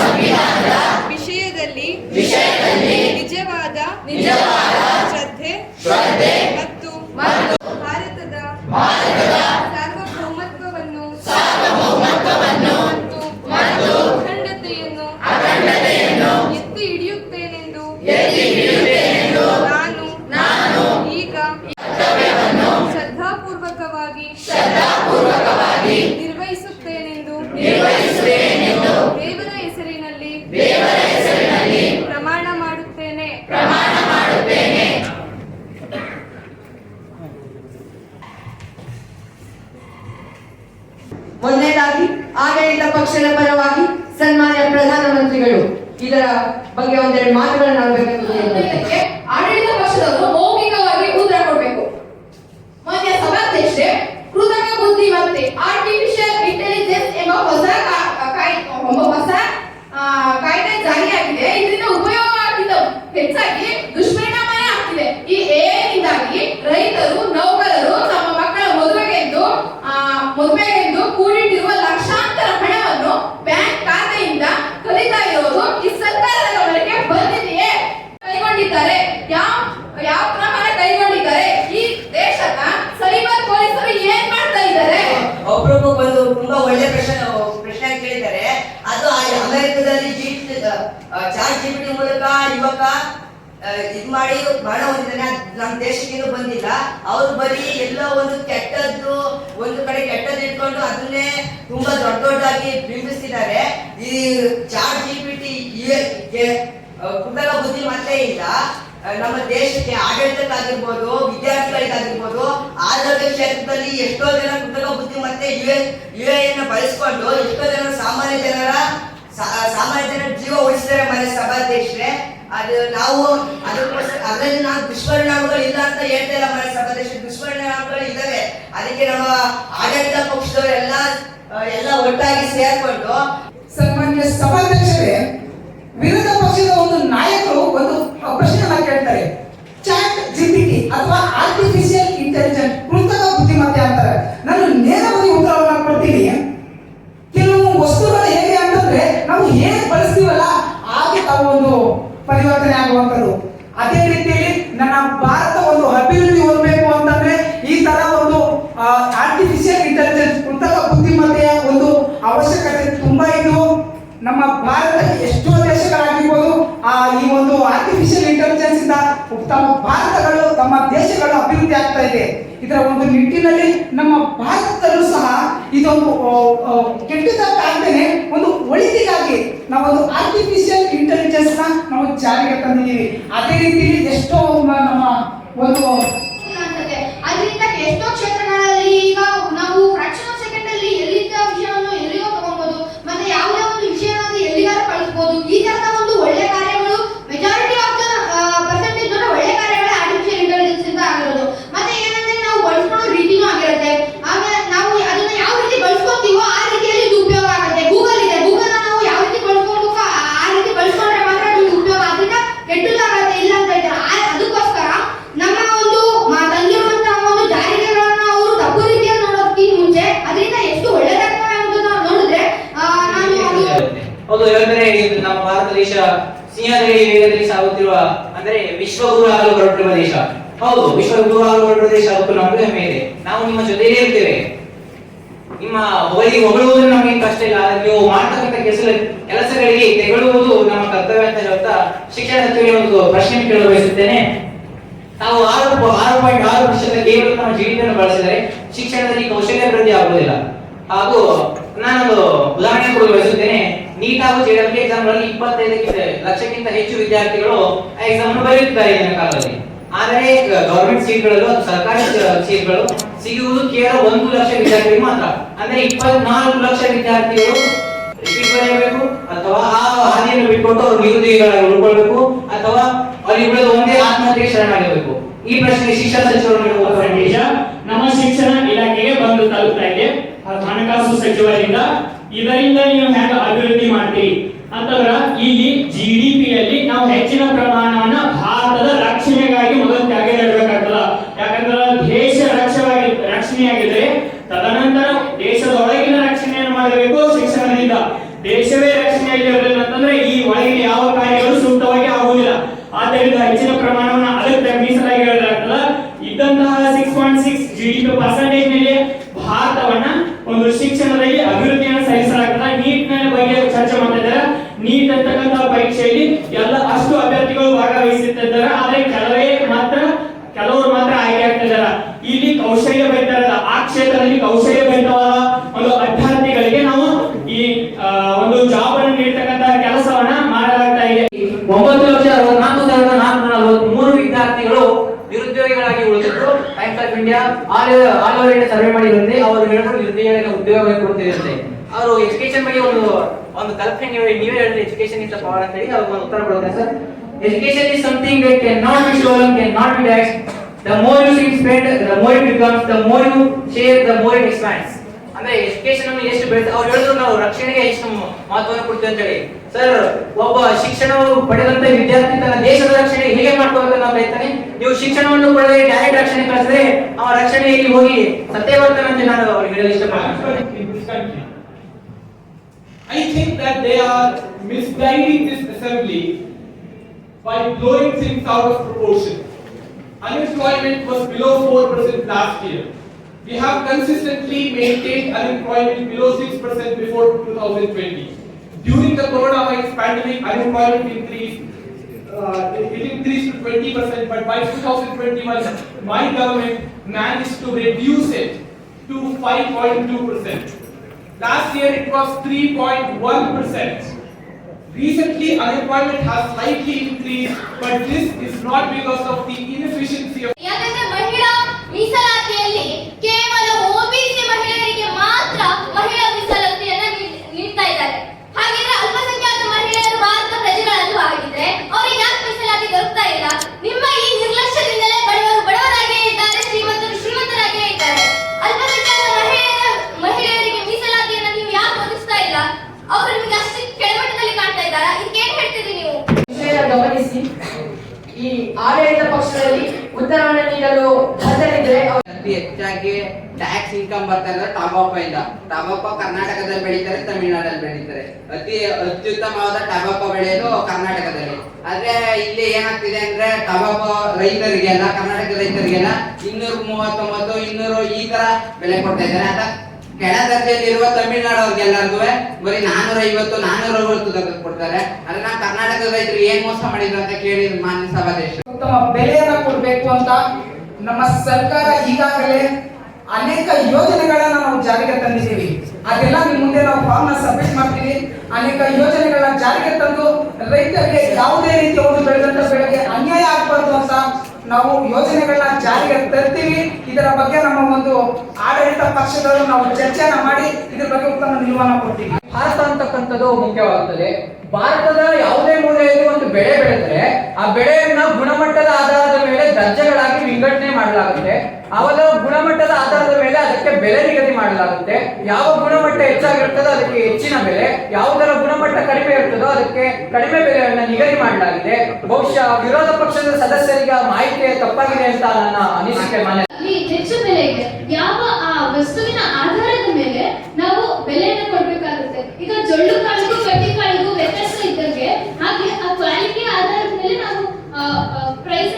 ಸಂವಿಧಾನದ ವಿಷಯದಲ್ಲಿ ನಿಜವಾದ ಶ್ರದ್ಧೆ ಅದು ನಾವು ಅದಕ್ಕೋಸ್ಕರ ಅದರಲ್ಲಿ ನಾವು ದುಷ್ಪರಿಣಾಮಗಳು ಇಲ್ಲ ಅಂತ ಹೇಳ್ತಾ ಇಲ್ಲ ಮನೆ ಸಭಾಧ್ಯಕ್ಷ ದುಷ್ಪರಿಣಾಮಗಳು ಇದ್ದಾವೆ. ಅದಕ್ಕೆ ನಮ್ಮ ಆಡಳಿತ ಪಕ್ಷದವರು ಎಲ್ಲ ಎಲ್ಲ ಒಟ್ಟಾಗಿ ಸೇರ್ಕೊಂಡು ಸನ್ಮಾನ್ಯ ಸಭಾಧ್ಯಕ್ಷರೇ, ವಿರೋಧ ಪಕ್ಷದ ಒಂದು ನಾಯಕರು ಒಂದು ಪ್ರಶ್ನೆಯನ್ನ ಕೇಳ್ತಾರೆ ಚಾಟ್ ಜಿಪಿಟಿ ಅಥವಾ ಆರ್ಟಿಫಿಷಿಯಲ್ ಇಂಟೆಲಿಜೆನ್ಸ್ ಕೃತಕ ಬುದ್ಧಿಮತ್ತೆ ಅಂತಾರೆ. ನಾನು ನೇರವಾಗಿ ಉತ್ತರವನ್ನು ಕೊಡ್ತೀನಿ. ಕೆಲವು ವಸ್ತುಗಳು ಹೇಗೆ ಅಂತಂದ್ರೆ, ನಾವು ಹೇಗೆ ಬಳಸ್ತೀವಲ್ಲ, ಹಾಗೆ ತಾವು ಒಂದು ಪರಿವರ್ತನೆ ಆಗುವಂಥದ್ದು. ಅದೇ ರೀತಿಯಲ್ಲಿ ನನ್ನ ಭಾರತ ಒಂದು ಅಭಿವೃದ್ಧಿ ಹೊಂದಬೇಕು ಅಂತಂದ್ರೆ ಈ ತರ ಒಂದು ಆರ್ಟಿಫಿಷಿಯಲ್ ಇಂಟೆಲಿಜೆನ್ಸ್ ಕೃತಕ ಬುದ್ಧಿಮತ್ತೆಯ ಒಂದು ಅವಶ್ಯಕತೆ ತುಂಬಾ ಇದ್ದು, ನಮ್ಮ ಭಾರತ ಎಷ್ಟೋ ದೇಶಗಳಾಗಿರ್ಬೋದು, ಆ, ಈ ಒಂದು ಆರ್ಟಿಫಿಷಿಯಲ್ ಇಂಟೆಲಿಜೆನ್ಸ್ ಇಂದ ತಮ್ಮ ಭಾರತಗಳು, ತಮ್ಮ ದೇಶಗಳು ಅಭಿವೃದ್ಧಿ ಆಗ್ತಾ ಇದೆ. ಇದರ ಒಂದು ನಿಟ್ಟಿನಲ್ಲಿ ನಮ್ಮ ಭಾರತದಲ್ಲೂ ಸಹ ಇದೊಂದು ಕೆಟ್ಟದಾಗ್ತೇನೆ ಒಳಿತಿಗಾಗಿ ನಾವೊಂದು ಆರ್ಟಿಫಿಷಿಯಲ್ ಇಂಟೆಲಿಜೆನ್ಸ್ನ ನಾವು ಜಾರಿಗೆ ತಂದಿದ್ದೀವಿ. ಅದೇ ರೀತಿಯಲ್ಲಿ ಎಷ್ಟೋ ನಮ್ಮ ಒಂದು ಇಲ್ಲ ಅನ್ಸುತ್ತೆ ಅದರಿಂದ ಎಷ್ಟೋ ಕ್ಷೇತ್ರಗಳಲ್ಲಿ ಈಗ ನಾವು ಫ್ರಾಕ್ಷನ್ ಆಫ್ ಸೆಕೆಂಡ್ ಅಲ್ಲಿ ಎಲ್ಲಿದ್ದ ವಿಷಯವನ್ನು ಎಲ್ಲಿಗೋ ತಗೊಬಹುದು ಮತ್ತೆ ಯಾವುದೇ ಒಂದು ವಿಷಯವನ್ನು ಎಲ್ಲಿಗಾದ್ರೂ ಕಳಿಸಬಹುದು ಈ ತರದ ಒಂದು ಒಳ್ಳೆ ಕಾರ್ಯಗಳು ಮೆಜಾರಿಟಿ ಆಫ್ ದ ಪರ್ಸೆಂಟೇಜ್ ಒಳ್ಳೆ ಕಾರ್ಯಗಳು ಆರ್ಟಿಫಿಷಿಯಲ್ ಇಂಟೆಲಿಜೆನ್ಸ್ ಇಂದ ಆಗಿರೋದು ಮತ್ತೆ ಏನಂದ್ರೆ ನಾವು ಬಳಸ್ಕೊಳ್ಳೋ ರೀತಿನೂ ಆಗಿರುತ್ತೆ ಆಮೇಲೆ ನಾವು ಅದನ್ನ ಯಾವ ರೀತಿ ಬಳಸ್ಕೊತೀವೋ ಆ ರೀತಿಯಲ್ಲಿ ಇದು ಉಪಯೋಗ ಆಗುತ್ತೆ ಗೂಗಲ್ ಇದೆ ಗೂಗಲ್ ನಾವು ಯಾವ ರೀತಿ ಬಳಸ್ಕೊಳ್ಬೇಕು ಆ ಆ ರೀತಿ ಬಳಸ್ಕೊಂಡ್ರೆ ಮಾತ್ರ ಅದು ಉಪಯೋಗ ಅದರಿಂದ ಕೆಟ್ಟದಾಗತ್ತೆ ಇಲ್ಲ ಅಂತ ಇದ್ದಾರೆ ಆ- ಅದಕ್ಕೋಸ್ಕರ ನಮ್ಮ ಒಂದು ಮ- ತಂದಿರುವಂತಹ ಒಂದು ಜಾರಿಗೆಗಳನ್ನ ಅವರು ತಪ್ಪು ರೀತಿಯಲ್ಲಿ ನೋಡೋದಕ್ಕಿಂತ ಮುಂಚೆ ಅದರಿಂದ ಎಷ್ಟು ಒಳ್ಳೆದಾಗ್ತವೆ ಅನ್ನೋದನ್ನ ನಾವು ನೋಡಿದ್ರೆ ಆ, ನಾನು ಅದು ಹೌದು, ಯಾಕಂದ್ರೆ ಇದು ನಮ್ಮ ಭಾರತ ದೇಶ ಸಿಂಹದಲ್ಲಿ ವೇಗದಲ್ಲಿ ಸಾಗುತ್ತಿರುವ, ಅಂದ್ರೆ ವಿಶ್ವಗುರು ಆಗಲು ಹೊರಟಿರುವ ದೇಶ ಹೌದು ವಿಶ್ವಗುರು ಆಗಲು ಹೊರಟಿರುವ ದೇಶ ಅದಕ್ಕೂ ನಮಗೆ ಹೆಮ್ಮೆ ಇದೆ. ನಾವು ನಿಮ್ಮ ಜೊತೆಯಲ್ಲಿ ಇರ್ತೇವೆ ನಿಮ್ಮ ಹೊಗಳಿ ಹೊಗಳುವುದು ನಮಗೆ ಕಷ್ಟ ಇಲ್ಲ ನೀವು ಮಾಡ್ತಕ್ಕಂಥ ಕೆಲಸ, ಕೆಲಸಗಳಿಗೆ ತೆಗಳುವುದು ನಮ್ಮ ಕರ್ತವ್ಯ ಅಂತ ಹೇಳ್ತಾ ಶಿಕ್ಷಣ ಸಚಿವರಿಗೆ ಒಂದು ಪ್ರಶ್ನೆ ಕೇಳಲು ಬಯಸುತ್ತೇನೆ. ನಾವು ಆರು ಆರು ಪಾಯಿಂಟ್ ಆರು ವರ್ಷದ ಕೇವಲ ನಮ್ಮ ಜೀವಿತವನ್ನು ಬಳಸಿದರೆ ಶಿಕ್ಷಣದಲ್ಲಿ ಕೌಶಲ್ಯ ಅಭಿವೃದ್ಧಿ ಆಗುವುದಿಲ್ಲ. ಹಾಗೂ ನಾನೊಂದು ಉದಾಹರಣೆ ಕೊಡಲು ಬಯಸುತ್ತೇನೆ. ನೀಟ್ ಹಾಗೂ ಜೆಡಬ್ಲ್ಯೂ ಎಕ್ಸಾಮ್ಗಳಲ್ಲಿ ಇಪ್ಪತ್ತೈದಕ್ಕಿಂತ ಲಕ್ಷಕ್ಕಿಂತ ಹೆಚ್ಚು ವಿದ್ಯಾರ್ಥಿಗಳು ಆ ಎಕ್ಸಾಮ್ ಬರೆಯುತ್ತಾರೆ ಈಗಿನ ಕಾಲದಲ್ಲಿ. ಆದರೆ ಗವರ್ಮೆಂಟ್ ಸೀಟ್ಗಳಲ್ಲೂ ಅದು ಸರ್ಕಾರಿ ಸೀಟ್ಗಳು ಸಿಗುವುದು ಕೇವಲ ಒಂದು ಲಕ್ಷ ವಿದ್ಯಾರ್ಥಿ ಮಾತ್ರ. ಅಂದ್ರೆ ಇಪ್ಪತ್ನಾಲ್ಕು ಲಕ್ಷ ವಿದ್ಯಾರ್ಥಿಗಳು ರಿಪೀಟ್ ಬರೆಯಬೇಕು, ಅಥವಾ ಆ ಹಾದಿಯನ್ನು ಬಿಟ್ಕೊಟ್ಟು ಅವರು ನಿರುದ್ಯೋಗಿಗಳಾಗಿ ಉಳ್ಕೊಳ್ಬೇಕು, ಅಥವಾ ಅಲ್ಲಿ ಒಂದೇ ಆತ್ಮಹತ್ಯೆ ಶರಣಾಗಬೇಕು ಈ ಪ್ರಶ್ನೆ ಶಿಕ್ಷಣ ಸಚಿವರು ನಮ್ಮ ಶಿಕ್ಷಣ ಇಲಾಖೆಗೆ ಬಂದು ತಲುಪ್ತಾ ಇದೆ. ಹಣಕಾಸು ಸಚಿವರಿಂದ ಇದರಿಂದ ನೀವು ಹೆಂಗ ಅಭಿವೃದ್ಧಿ ಮಾಡ್ತೀರಿ? ಅಂತಂದ್ರ ಇಲ್ಲಿ ಜಿಡಿಪಿಯಲ್ಲಿ ನಾವು ಹೆಚ್ಚಿನ ಪ್ರಮಾಣವನ್ನ ಭಾರತದ ರಕ್ಷಣೆಗಾಗಿ ಮೊದಲು ತ್ಯಾಗ ನೀಡಬೇಕಾಗ್ತದ ಯಾಕಂದ್ರ ದೇಶ ರಕ್ಷವಾಗಿ ರಕ್ಷಣೆಯಾಗಿದ್ರೆ ತದನಂತರ ದೇಶದೊಳಗಿನ ರಕ್ಷಣೆಯನ್ನು ಮಾಡಬೇಕು ಶಿಕ್ಷಣದಿಂದ ದೇಶವೇ ರಕ್ಷಣೆಯಲ್ಲಿ ಇರಲಿಲ್ಲ ಅಂತಂದ್ರೆ ಈ ಒಳಗಿನ ಯಾವ ಕಾರ್ಯಗಳು ಸೂಕ್ತವಾಗಿ ಆಗುವುದಿಲ್ಲ ಆದ್ದರಿಂದ ಹೆಚ್ಚಿನ ಪ್ರಮಾಣವನ್ನ ಅದಕ್ಕೆ ಮೀಸಲಾಗಿ ಹೇಳಲಾಗ್ತದ ಇದ್ದಂತಹ six point six G D P percentage ಮೇಲೆ ಭಾರತವನ್ನ ಒಂದು ಶಿಕ್ಷಣದಲ್ಲಿ ಅಭಿವೃದ್ಧಿಯನ್ನು ಸಲ್ಲಿಸಲಾಗ್ತದ ನೀಟ್ನ ಬಗ್ಗೆ ಚರ್ಚೆ ಮಾಡ್ತಾ ಇದ್ದಾರೆ ನೀಟ್ ಅಂತಕ್ಕಂಥ ಪರೀಕ್ಷೆಯಲ್ಲಿ ಎಲ್ಲ ಅಷ್ಟು ಅಭ್ಯರ್ಥಿಗಳು ಭಾಗವಹಿಸುತ್ತಿದ್ದಾರೆ ಆದ್ರೆ ಕೆಲವೇ ಮಾತ್ರ ಕೆಲವರು ಮಾತ್ರ ಆಯ್ಕೆ ಆಗ್ತಿದ್ದಾರೆ ಇಲ್ಲಿ ಕೌಶಲ್ಯ ಭರಿತರಾದ ಆ ಕ್ಷೇತ್ರದಲ್ಲಿ ಕೌಶಲ್ಯ ಭರಿತವಾದ ಒಂದು ಅಭ್ಯರ್ಥಿಗಳಿಗೆ ನಾವು ಈ ಆ, ಒಂದು ಜಾಬ್ ಅನ್ನು ನೀಡ್ತಕ್ಕಂತ ಕೆಲಸವನ್ನ ಮಾಡಲಾಗ್ತಾ ಇದೆ ಒಂಬತ್ತು ಲಕ್ಷ ಅರವತ್ನಾಲ್ಕು ಸಾವಿರದ ನಾಲ್ಕುನೂರ ನಲವತ್ಮೂರು ವಿದ್ಯಾರ್ಥಿಗಳು ನಿರುದ್ಯೋಗಿಗಳಾಗಿ ಉಳಿದಿದ್ದು Times of India all all over India survey ಮಾಡಿದಂತೆ ಅವರು ಹೇಳಿದ್ರು ಕೊಡ್ತಿದಂತೆ ಅವರು ಎಜುಕೇಶನ್ ಬಗ್ಗೆ ಒಂದು ಒಂದು ಕಲ್ಪನೆ ನೀವು ಹೇಳಿದ್ರೆ ಎಜುಕೇಶನ್ ಇಸ್ ಪವರ್ ಅಂತ ಹೇಳಿ ಅವ್ರಿಗೆ ಒಂದು ಉತ್ತರ ಕೊಡೋಣ sir education is something that can not be stolen can not be dash the more you spend the more it becomes the more you share the more it expands ಅಂದ್ರೆ education ಎಷ್ಟು ಬೆಳೆದ ಅವ್ರು ಹೇಳಿದ್ರು ನಾವು ರಕ್ಷಣೆಗೆ ಎಷ್ಟು ಮಹತ್ವವನ್ನು ಕೊಡ್ತೀವಿ ಅಂತ ಹೇಳಿ. ಸರ್ ಒಬ್ಬ ಶಿಕ್ಷಣವನ್ನು ಪಡೆದಂತ ವಿದ್ಯಾರ್ಥಿ ತನ್ನ ದೇಶದ ರಕ್ಷಣೆ ಹೇಗೆ ಮಾಡ್ಕೋಬೇಕು ನಾವು ಹೇಳ್ತಾನೆ ನೀವು ಶಿಕ್ಷಣವನ್ನು ಪಡೆದ್ರೆ ಡೈರೆಕ್ಟ್ ರಕ್ಷಣೆ ಕಳಿಸಿದ್ರೆ ಅವ ರಕ್ಷಣೆಯಲ್ಲಿ ಹೋಗಿ ಸತ್ಯ ಬರ್ತಾನಂತೆ ನಾನು ಅವ್ರಿಗೆ ಹೇಳಲು ಇಷ್ಟಪಡ್ತೀನಿ in this country. I think that they are misguiding this assembly by blowing things out of proportion. Unemployment was below 4% last year. We have consistently maintained unemployment below 6% before 2020. During the coronavirus pandemic, unemployment increased. Uh, it, it increased to 20%, but by 2021, my government managed to reduce it to 5.2%. Last year it was 3.1%. Recently, unemployment has slightly increased, but this is not because of the inefficiency of ಇಲ್ಲ. ನಿಮ್ಮ ಈ ನಿರ್ಲಕ್ಷ್ಯದಿಂದಲೇ ಬಡವರು ಬಡವರಾಗಿಯೇ ಇದ್ದಾರೆ, ಶ್ರೀಮಂತರು ಶ್ರೀಮಂತರಾಗಿಯೇ ಇದ್ದಾರೆ. ಅಲ್ಪಸಂಖ್ಯಾತ ಮಹಿಳೆಯರ ಮಹಿಳೆಯರಿಗೆ ಮೀಸಲಾತಿಯನ್ನ ನೀವು ಯಾಕೆ ಒದಗಿಸ್ತಾ ಇಲ್ಲ? ಅವರು ನಿಮಗೆ ಅಷ್ಟು ಕೆಳಮಟ್ಟದಲ್ಲಿ ಕಾಣ್ತಾ ಇದ್ದಾರಾ? ಇದಕ್ಕೆ ಏನ್ ಹೇಳ್ತೀರಿ ನೀವು? ಗಮನಿಸಿ. ಈ ಆಡಳಿತ ಪಕ್ಷದಲ್ಲಿ ಉತ್ತರವನ್ನು ನೀಡಲು ಬದ್ಧರಿದ್ರೆ ಅತಿ ಹೆಚ್ಚಾಗಿ ಟ್ಯಾಕ್ಸ್ ಇನ್ಕಮ್ ಬರ್ತಾ ಇರೋದು ಟಾಬಾಪ ಇಂದ. ಟಾಬಾಪ ಕರ್ನಾಟಕದಲ್ಲಿ ಬೆಳೀತಾರೆ, ತಮಿಳುನಾಡಲ್ಲಿ ಬೆಳೀತಾರೆ. ಅತಿ ಅತ್ಯುತ್ತಮವಾದ ಟಾಬಾಪ ಬೆಳೆಯೋದು ಕರ್ನಾಟಕದಲ್ಲಿ. ಆದ್ರೆ ಇಲ್ಲಿ ಏನಾಗ್ತಿದೆ ಅಂದ್ರೆ ಟಬಾಕೋ ರೈತರಿಗೆಲ್ಲ ಕರ್ನಾಟಕ ರೈತರಿಗೆಲ್ಲ ಇನ್ನೂರ ಮೂವತ್ತೊಂಬತ್ತು, ಇನ್ನೂರು ಈ ತರ ಬೆಲೆ ಕೊಡ್ತಾ ಇದ್ದಾರೆ. ಅಂತ ಕೆಳ ದರ್ಜೆಯಲ್ಲಿರುವ ತಮಿಳುನಾಡು ಅವ್ರಿಗೆಲ್ಲರಿಗೂ ಬರೀ ನಾನೂರ ಐವತ್ತು ನಾನೂರ ಅರವತ್ತು ತಗ್ಗ ಕೊಡ್ತಾರೆ. ಅದನ್ನ ಕರ್ನಾಟಕದ ರೈತರು ಏನ್ ಮೋಸ ಮಾಡಿದ್ರು ಅಂತ ಕೇಳಿ ಮಾನ್ಯ ಸಭಾಧ್ಯಕ್ಷ ಉತ್ತಮ ಬೆಲೆಯನ್ನ ಕೊಡ್ಬೇಕು ಅಂತ ನಮ್ಮ ಸರ್ಕಾರ ಈಗಾಗಲೇ ಅನೇಕ ಯೋಜನೆಗಳನ್ನ ನಾವು ಜಾರಿಗೆ ತಂದಿದ್ದೀವಿ. ಅದೆಲ್ಲ ನಿಮ್ ಮುಂದೆ ನಾವು ಫಾರ್ಮ್ನ ಸಬ್ಮಿಟ್ ಮಾಡ್ತೀವಿ. ಅನೇಕ ಯೋಜನೆಗಳನ್ನ ಜಾರಿಗೆ ತಂದು ರೈತರಿಗೆ ಯಾವುದೇ ರೀತಿಯ ಒಂದು ಬೆಳೆದಂತ ಬೆಳೆಗೆ ಅನ್ಯಾಯ ಆಗ್ಬಾರ್ದು ಅಂತ ನಾವು ಯೋಜನೆಗಳನ್ನ ಜಾರಿಗೆ ತರ್ತೀವಿ. ಇದರ ಬಗ್ಗೆ ನಮ್ಮ ಒಂದು ಆಡಳಿತ ಪಕ್ಷದವರು ನಾವು ಚರ್ಚೆನ ಮಾಡಿ ಇದ್ರ ಬಗ್ಗೆ ಉತ್ತಮ ನಿಲುವನ್ನ ಕೊಡ್ತೀವಿ. ಭಾರತ ಅಂತಕ್ಕಂಥದ್ದು ಮುಖ್ಯವಾಗುತ್ತದೆ ಭಾರತದ ಯಾವುದೇ ಮೂಲೆಯಲ್ಲಿ ಒಂದು ಬೆಳೆ ಬೆಳೆದರೆ ಆ ಬೆಳೆಯನ್ನ ಗುಣಮಟ್ಟದ ಆಧಾರದ ಮೇಲೆ ದರ್ಜೆಗಳಾಗಿ ವಿಂಗಡಣೆ ಮಾಡಲಾಗುತ್ತೆ. ಅವರ ಗುಣಮಟ್ಟದ ಆಧಾರದ ಮೇಲೆ ಅದಕ್ಕೆ ಬೆಲೆ ನಿಗದಿ ಮಾಡಲಾಗುತ್ತೆ. ಯಾವ ಗುಣಮಟ್ಟ ಹೆಚ್ಚಾಗಿರ್ತದೋ ಅದಕ್ಕೆ ಹೆಚ್ಚಿನ ಬೆಲೆ, ಯಾವುದರ ಗುಣಮಟ್ಟ ಕಡಿಮೆ ಇರ್ತದೋ ಅದಕ್ಕೆ ಕಡಿಮೆ ಬೆಲೆಯನ್ನ ನಿಗದಿ ಮಾಡಲಾಗಿದೆ. ಬಹುಶಃ ವಿರೋಧ ಪಕ್ಷದ ಸದಸ್ಯರಿಗೆ ಮಾಹಿತಿ ತಪ್ಪಾಗಿದೆ ಅಂತ ನನ್ನ ಅನಿಸಿಕೆ ಮನೆ. ಹೆಚ್ಚು ಬೆಲೆ ಇದೆ ಯಾವ ಆ ವಸ್ತುವಿನ ಆಧಾರದ ಮೇಲೆ ನಾವು ಬೆಲೆಯನ್ನು ಕೊಡ್ಬೇಕಾಗುತ್ತೆ? ಈಗ ಜೊಳ್ಳು ಕಾಳಿಗೂ ಹಾಗೆ ಆ ಕ್ವಾಲಿಟಿ ಆಧಾರದ ಮೇಲೆ ನಾವು ಪ್ರೈಸ್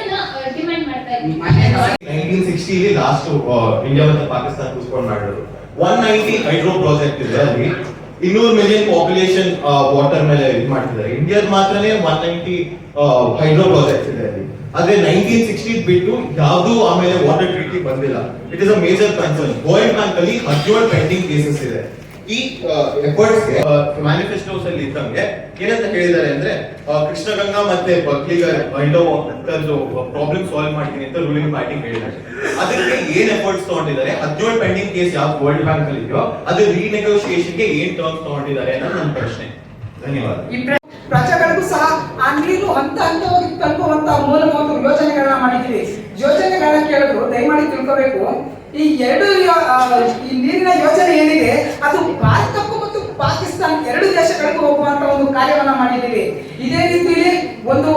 ಇಂಡಿಯಾ ಮತ್ತೆ ಪಾಕಿಸ್ತಾನ ಕೂಸ್ಕೊಂಡು ಮಾಡಿದ್ರು ಒನ್ ನೈಂಟಿ ಹೈಡ್ರೋ ಪ್ರಾಜೆಕ್ಟ್ ಇದೆ ಅಲ್ಲಿ. ಇನ್ನೂರು ಮಿಲಿಯನ್ ಪಾಪ್ಯುಲೇಷನ್ ವಾಟರ್ ಮೇಲೆ ಇದು ಮಾಡ್ತಿದ್ದಾರೆ. ಇಂಡಿಯಾದ ಮಾತ್ರನೇ ಒನ್ ನೈಂಟಿ ಹೈಡ್ರೋ ಪ್ರಾಜೆಕ್ಟ್ ಇದೆ ಅಲ್ಲಿ. ಆದ್ರೆ ನೈನ್ಟೀನ್ ಸಿಕ್ಸ್ಟಿ ಬಿಟ್ಟು ಯಾವ್ದು ಆಮೇಲೆ ವಾಟರ್ ಟ್ರೀಟಿ ಬಂದಿಲ್ಲ. It is a major concern World Bank ಅಲ್ಲಿ ಹದಿನೇಳು ಪೆಂಡಿಂಗ್ ಕೇಸಸ್ ಇದೆ. ಈ ಎಫರ್ಟ್ಸ್ಗೆ ಮ್ಯಾನಿಫೆಸ್ಟೋಸ್ ಅಲ್ಲಿ ಇದ್ದಂಗೆ ಏನಂತ ಹೇಳಿದ್ದಾರೆ ಅಂದ್ರೆ ಕೃಷ್ಣಗಂಗಾ ಮತ್ತೆ ಬಕ್ಲಿಗ ಇಂಡೋ ಪ್ರಾಬ್ಲಮ್ ಸಾಲ್ವ್ ಮಾಡ್ತೀನಿ ಅಂತ ರೂಲಿಂಗ್ ಪಾರ್ಟಿ ಹೇಳಿದ್ದಾರೆ. ಅದಕ್ಕೆ ಏನ್ ಎಫರ್ಟ್ಸ್ ತಗೊಂಡಿದ್ದಾರೆ? ಹದಿನೇಳು ಪೆಂಡಿಂಗ್ ಕೇಸ್ ಯಾವ ವರ್ಲ್ಡ್ ಬ್ಯಾಂಕ್ ಅಲ್ಲಿ ಇದೆಯೋ, ಅದು ರೀನೆಗೋಸಿಯೇಷನ್ಗೆ ಏನ್ ಟರ್ಮ್ಸ್ ತಗೊಂಡಿದ್ದಾರೆ ಅನ್ನೋದು ನನ್ನ ಪ್ರಶ್ನೆ. ಧನ್ಯವಾದ. ಪ್ರಜೆಗಳಿಗೂ ಸಹ ಆ ನೀರು ಹಂತ ಹಂತವಾಗಿ ತಲುಪುವಂತಹ ಮೂಲಭೂತ ಯೋಜನೆಗಳನ್ನ ಮಾಡಿದ್ದೀವಿ ಯೋಜನೆಗಳನ್ನ ಕೇಳಿದ್ರು, ದಯಮಾಡಿ ತಿಳ್ಕೋಬೇಕು. ಈ ಎರಡು ಈ ನೀರಿನ ಯೋಜನೆ ಏನಿದೆ, ಅದು ಭಾರತಕ್ಕೂ ಮತ್ತು ಪಾಕಿಸ್ತಾನ ಎರಡು ದೇಶಗಳಿಗೂ ಹೋಗುವಂತ ಒಂದು ಕಾರ್ಯವನ್ನು ಮಾಡಿದ್ದೀವಿ. ಇದೇ ರೀತಿಯಲ್ಲಿ ಒಂದು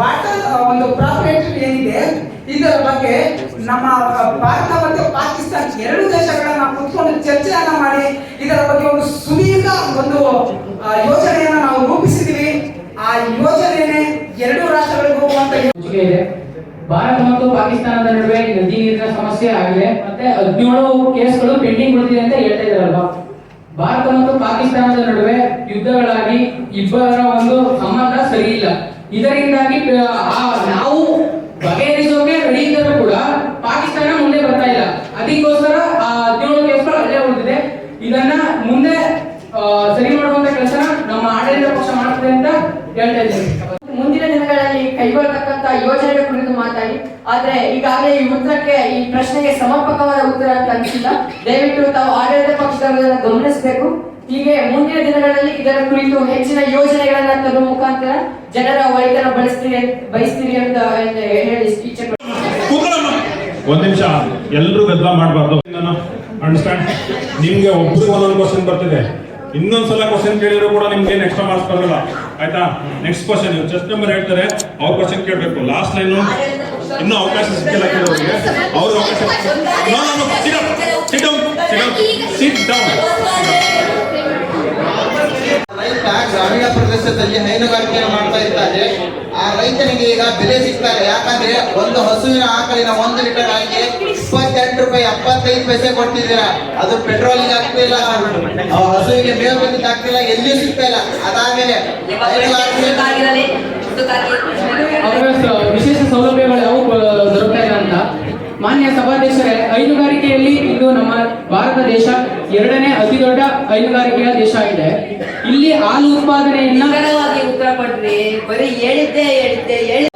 ವಾಟರ್ ಒಂದು ಪ್ರಾಫಿಟ್ ಏನಿದೆ, ಇದರ ಬಗ್ಗೆ ನಮ್ಮ ಭಾರತ ಮತ್ತು ಪಾಕಿಸ್ತಾನ ಎರಡು ದೇಶಗಳನ್ನ ಕುತ್ಕೊಂಡು ಚರ್ಚೆಯನ್ನ ಮಾಡಿ, ಇದರ ಬಗ್ಗೆ ಒಂದು ಸುದೀರ್ಘ ಒಂದು ಯೋಜನೆಯನ್ನ ನಾವು ರೂಪಿಸಿದೀವಿ ಆ ಯೋಜನೆಯೇ ಎರಡು ರಾಷ್ಟ್ರಗಳಿಗೆ ಹೋಗುವಂತ ಭಾರತ ಮತ್ತು ಪಾಕಿಸ್ತಾನದ ನಡುವೆ ನದಿ ನೀರಿನ ಸಮಸ್ಯೆ ಆಗಿದೆ. ಮತ್ತೆ ಹದಿನೇಳು ಕೇಸ್ಗಳು ಪೆಂಡಿಂಗ್ ಉಳಿದಿದೆ ಅಂತ ಹೇಳ್ತಾ ಇದ್ದಾರಲ್ವಾ? ಭಾರತ ಮತ್ತು ಪಾಕಿಸ್ತಾನದ ನಡುವೆ ಯುದ್ಧಗಳಾಗಿ ಇಬ್ಬರ ಒಂದು ಸಂಬಂಧ ಸರಿ ಇಲ್ಲ ಇದರಿಂದಾಗಿ ಆ, ಆ- ನಾವು ಬಗೆಹರಿಸೋಕೆ ರೆಡಿ ಇದ್ದರೂ ಕೂಡ ಪಾಕಿಸ್ತಾನ ಮುಂದೆ ಬರ್ತಾ ಇಲ್ಲ ಅದಕ್ಕೋಸ್ಕರ ಆ ಹದಿನೇಳು ಕೇಸ್ಗಳು ಅಲ್ಲೇ ಉಳಿದಿದೆ ಇದನ್ನ ಮುಂದೆ ಆ, ಸರಿ ಮಾಡುವಂತ ಕೆಲಸ ನಮ್ಮ ಆಡಳಿತ ಪಕ್ಷ ಮಾಡ್ತದೆ ಅಂತ ಹೇಳ್ತಾ ಇದ್ದೀನಿ ಮುಂದಿನ ದಿನಗಳಲ್ಲಿ ಕೈಗೊಳ್ಳತಕ್ಕಂತ ಯೋಜನೆಗಳ ಕುರಿತು ಮಾತಾಡಿ ಆದ್ರೆ ಈಗಾಗಲೇ ಈ ಉತ್ತರಕ್ಕೆ ಈ ಪ್ರಶ್ನೆಗೆ ಸಮರ್ಪಕವಾದ ಉತ್ತರ ಅಂತ ಅನಿಸಿಲ್ಲ. ದಯವಿಟ್ಟು ತಾವು ಆಡಳಿತ ಪಕ್ಷದವರನ್ನ ಗಮನಿಸಬೇಕು. ಹೀಗೆ ಮುಂದಿನ ದಿನಗಳಲ್ಲಿ ಇದರ ಕುರಿತು ಹೆಚ್ಚಿನ ಯೋಜನೆಗಳನ್ನ ತರುವ ಮುಖಾಂತರ ಜನರ ಒಳಿತನ ಬಳಸ್ತೀರಿ ಬಯಸ್ತೀರಿ ಅಂತ ಹೇಳಿ ಇಚ್ಛೆ ಒಂದ್ ನಿಮಿಷ. ಎಲ್ಲರೂ ಗದ್ದಲ ಮಾಡಬಾರ್ದು. ಅಂಡರ್ಸ್ಟ್ಯಾಂಡ್ ನಿಮ್ಗೆ ಒಬ್ರಿಗೆ ಒಂದೊಂದು ಕ್ವಶನ್ ಬರ್ತಿದೆ. ಇನ್ನೊಂದ್ಸಲ ಕ್ವಶನ್ ಕೇಳಿದ್ರು ಕೂಡ ನಿಮ್ಗೆ ಏನ್ ಎಕ್ಸ್ಟ್ರಾ ಮಾರ್ಕ್ಸ್ ಬರಲ್ಲ ಆಯ್ತಾ? ನೆಕ್ಸ್ಟ್ ಕ್ವಶನ್ ಚೆಸ್ಟ್ ನಂಬರ್ ಹೇಳ್ತಾರೆ. ಅವ್ರ ಕ್ವಶನ್ ಕೇಳಬೇಕು. ಲಾಸ್ಟ್ ಲೈನು ಇನ್ನೂ ಅವಕಾಶ ಸಿಕ್ಕಿಲ್ಲ ಕೆಲವರಿಗೆ. ಅವ್ರ ಅವಕಾಶ ರೈತ ಗ್ರಾಮೀಣ ಪ್ರದೇಶದಲ್ಲಿ ಹೈನುಗಾರಿಕೆಯನ್ನು ಮಾಡ್ತಾ ಇದ್ದಾರೆ. ಆ ರೈತನಿಗೆ ಈಗ ಬೆಲೆ ಸಿಗ್ತಾರೆ ಯಾಕಂದ್ರೆ ಒಂದು ಹಸುವಿನ ಆಕಳಿನ ಒಂದು ಲೀಟರ್ ಹಾಲಿಗೆ ಇಪ್ಪತ್ತೆಂಟು ರೂಪಾಯಿ ಎಪ್ಪತ್ತೈದು ಪೈಸೆ ಕೊಡ್ತಿದ್ದೀರಾ ಅದು ಪೆಟ್ರೋಲಿಗೆ ಆಗ್ತಿಲ್ಲ ಆ ಹಸುವಿಗೆ ಮೇವು ಬಂದಿದ್ದು ಆಗ್ತಿಲ್ಲ ಎಲ್ಲಿ ಸಿಗ್ತಾ ಇಲ್ಲ? ಅದಾದ್ಮೇಲೆ ವಿಶೇಷ ಸೌಲಭ್ಯಗಳು ಯಾವ ದೊರಕ್ತಾ ಇಲ್ಲ ಅಂತ. ಮಾನ್ಯ ಸಭಾಧ್ಯಕ್ಷರೇ ಹೈನುಗಾರಿಕೆಯಲ್ಲಿ ಇಂದು ನಮ್ಮ ಭಾರತ ದೇಶ ಎರಡನೇ ಅತಿ ದೊಡ್ಡ ಹೈನುಗಾರಿಕೆಯ ದೇಶ ಆಗಿದೆ. ಇಲ್ಲಿ ಹಾಲು ಉತ್ಪಾದನೆ ಉತ್ತರ ಕೊಡ್ರಿ. ಬರೀ ಹೇಳಿದ್ದೆ ಹೇಳಿದ್ದೆ ಹೇಳಿ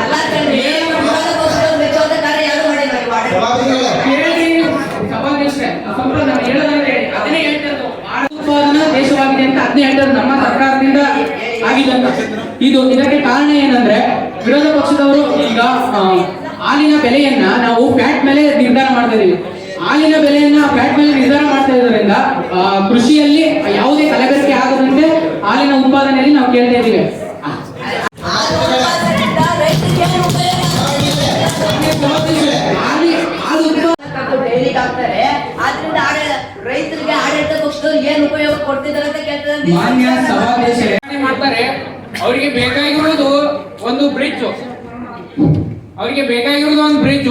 ಅಲ್ಲ ಕಣ್ರಿ ಮಾಡೋದಕ್ಕೋಸ್ಕರ ಮೆಚ್ಚುವಂತ ಕಾರ್ಯ ಯಾರು ಮಾಡಿಲ್ಲ ಈ ವಾರ್ಡ್ ಕೇಳಿ ಸಭಾಧ್ಯಕ್ಷರೇ ಸಂಪ್ರದಾಯ ನಾನು ಹೇಳೋದಾದ್ರೆ ಅದನ್ನೇ ಹೇಳ್ತಾ ಇರೋದು ಹಾಲು ದೇಶವಾಗಿದೆ ಅಂತ ಅದನ್ನೇ ಹೇಳಿದ್ರು ನಮ್ಮ ಸರ್ಕಾರದಿಂದ ಆಗಿದೆ ಅಂತ ಇದು ಇದಕ್ಕೆ ಕಾರಣ ಏನಂದ್ರೆ ವಿರೋಧ ಪಕ್ಷದವರು ಈಗ ಹಾಲಿನ ಬೆಲೆಯನ್ನ ನಾವು ಫ್ಯಾಟ್ ಮೇಲೆ ನಿರ್ಧಾರ ಮಾಡ್ತಾ ಇದೀವಿ. ಹಾಲಿನ ಬೆಲೆಯನ್ನ ಫ್ಯಾಟ್ ಮೇಲೆ ನಿರ್ಧಾರ ಮಾಡ್ತಾ ಇರೋದ್ರಿಂದ ಕೃಷಿಯಲ್ಲಿ ಯಾವುದೇ ಕಲಬೆರಕೆ ಆಗದಂತೆ ಹಾಲಿನ ಉತ್ಪಾದನೆಯಲ್ಲಿ ನಾವು ಕೇಳ್ತಾ ಇದ್ದೀವಿ. ಹಾಲಿ ಹಾಲು ಉತ್ಪಾದನೆ ಡೈಲಿ ಹಾಕ್ತಾರೆ ಆದ್ರಿಂದ ಆಡ- ರೈತರಿಗೆ ಆಡಳಿತ ಪಕ್ಷದವ್ರು ಏನ್ ಉಪಯೋಗ ಕೊಡ್ತಿದ್ದಾರೆ ಅಂತ ಕೇಳ್ತಾರೆ ಮಾನ್ಯ ಮಾಡ್ತಾರೆ ಅವರಿಗೆ ಬೇಕಾಗಿರೋದು ಒಂದು ಬ್ರಿಡ್ಜ್ ಅವರಿಗೆ ಬೇಕಾಗಿರೋದು ಒಂದು ಬ್ರಿಡ್ಜ್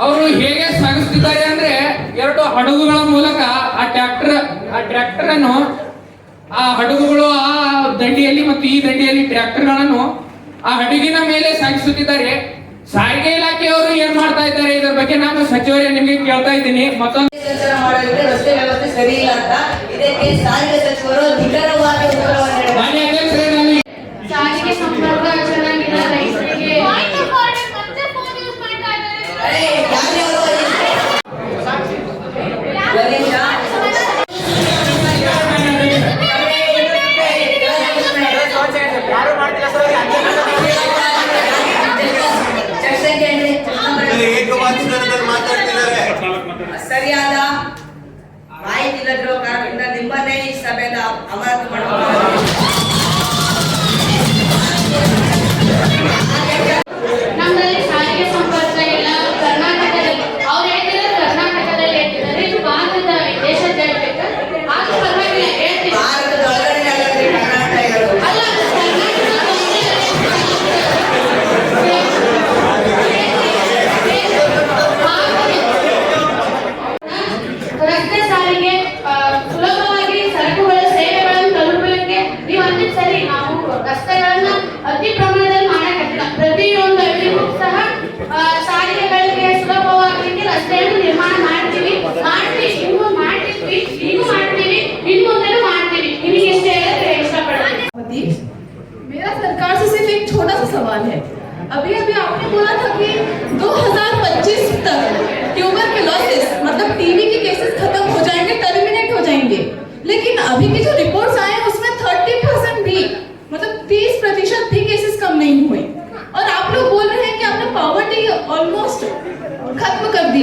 ಅವರು ಹೇಗೆ ಸಾಗಿಸ್ತಿದ್ದಾರೆ ಅಂದ್ರೆ ಎರಡು ಹಡಗುಗಳ ಮೂಲಕ ಆ ಟ್ರ್ಯಾಕ್ಟರ್ ಆ ಟ್ರ್ಯಾಕ್ಟರ್ ಅನ್ನು ಆ ಹಡಗುಗಳು ಆ ದಂಡಿಯಲ್ಲಿ ಮತ್ತು ಈ ದಂಡಿಯಲ್ಲಿ ಟ್ರ್ಯಾಕ್ಟರ್ಗಳನ್ನು ಆ ಹಡಗಿನ ಮೇಲೆ ಸಾಗಿಸುತ್ತಿದ್ದಾರೆ. ಸಾರಿಗೆ ಇಲಾಖೆಯವರು ಏನ್ ಮಾಡ್ತಾ ಇದ್ದಾರೆ? ಇದರ ಬಗ್ಗೆ ನಾನು ಸಚಿವರೇ ನಿಮಗೆ ಕೇಳ್ತಾ ಇದ್ದೀನಿ. ಮತ್ತೊಂದು ರಸ್ತೆ ವ್ಯವಸ್ಥೆ ಸರಿ ಇಲ್ಲ ಅಂತ. ಇದಕ್ಕೆ ಸಾರಿಗೆ ಸಚಿವರು ನಿಖರವಾಗಿ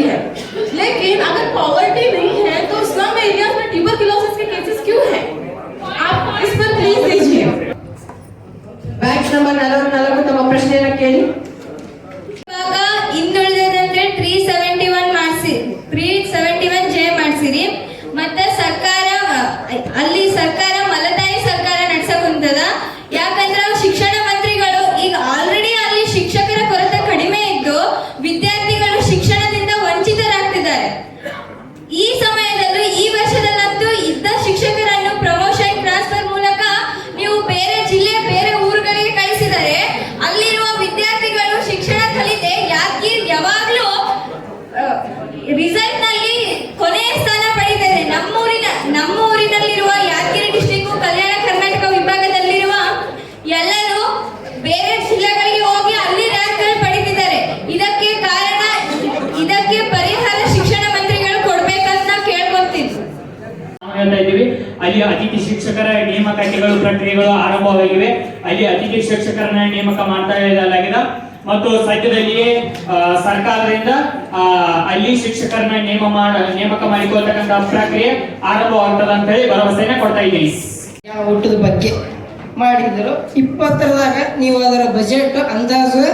है लेकिन अगर पॉवर्टी नहीं है तो स्लम एरियाज में ट्यूबरकुलोसिस के केसेस क्यों हैं आप इस पर प्लीज दीजिए ಬ್ಯಾಚ್ ನಂಬರ್ ನಲವತ್ನಾಲ್ಕು ತಮ್ಮ ಪ್ರಶ್ನೆಯನ್ನ ಕೇಳಿ ಅಲ್ಲಿ ಅತಿಥಿ ಶಿಕ್ಷಕರ ನೇಮಕಾತಿಗಳು ಪ್ರಕ್ರಿಯೆಗಳು ಆರಂಭವಾಗಿವೆ. ಅಲ್ಲಿ ಅತಿಥಿ ಶಿಕ್ಷಕರನ್ನ ನೇಮಕ ಮಾಡ್ತಾ ಇರಲಾಗಿದೆ ಮತ್ತು ಸದ್ಯದಲ್ಲಿಯೇ ಸರ್ಕಾರದಿಂದ ಅಲ್ಲಿ ಶಿಕ್ಷಕರನ್ನ ನೇಮ ಮಾಡ, ನೇಮಕ ಮಾಡಿಕೊಳ್ತಕ್ಕಂಥ ಪ್ರಕ್ರಿಯೆ ಆರಂಭವಾಗ್ತದೆ ಅಂತ ಹೇಳಿ ಭರವಸೆಯನ್ನ ಕೊಡ್ತಾ ಇದ್ದೀವಿ ಊಟದ ಬಗ್ಗೆ ಮಾಡಿದ್ರು ಇಪ್ಪತ್ತರದಾಗ ನೀವು ಅದರ ಬಜೆಟ್ ಅಂದಾಜು